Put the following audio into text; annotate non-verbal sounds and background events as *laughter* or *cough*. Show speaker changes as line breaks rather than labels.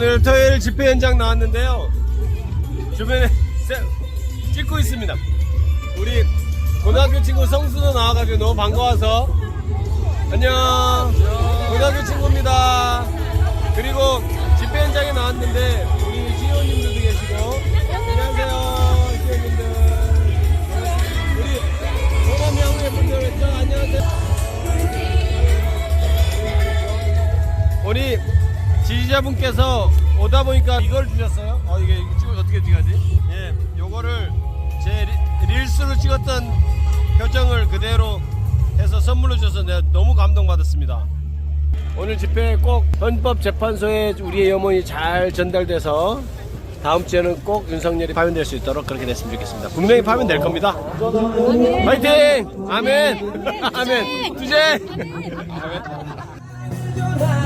오늘 토요일 집회 현장 나왔는데요. 주변에 세- 찍고 있습니다. 우리 고등학교 친구 성수도 나와가지고 너무 반가워서 안녕. 고등학교 친구입니다. 그리고 집회 현장에 나왔는데 우리 시의원님들도 계시고 안녕하세요 시의원님들. 우리 호남양의 분들 저 안녕하세요. 우리 지지자분께서 오다 보니까 이걸 주셨어요. 어 이게 이거 찍어 어떻게 찍어야지? 예, 요거를 제 리- 릴스로 찍었던 표정을 그대로 해서 선물로 줘서 내가 너무 감동받았습니다. 오늘 집회 꼭 헌법재판소에 우리의 염원이 잘 전달돼서 다음 주에는 꼭 윤석열이 파면될 수 있도록 그렇게 됐으면 좋겠습니다. 분명히 파면될 겁니다. 파이팅! 아멘! *laughs* 아멘! 투쟁! 아멘!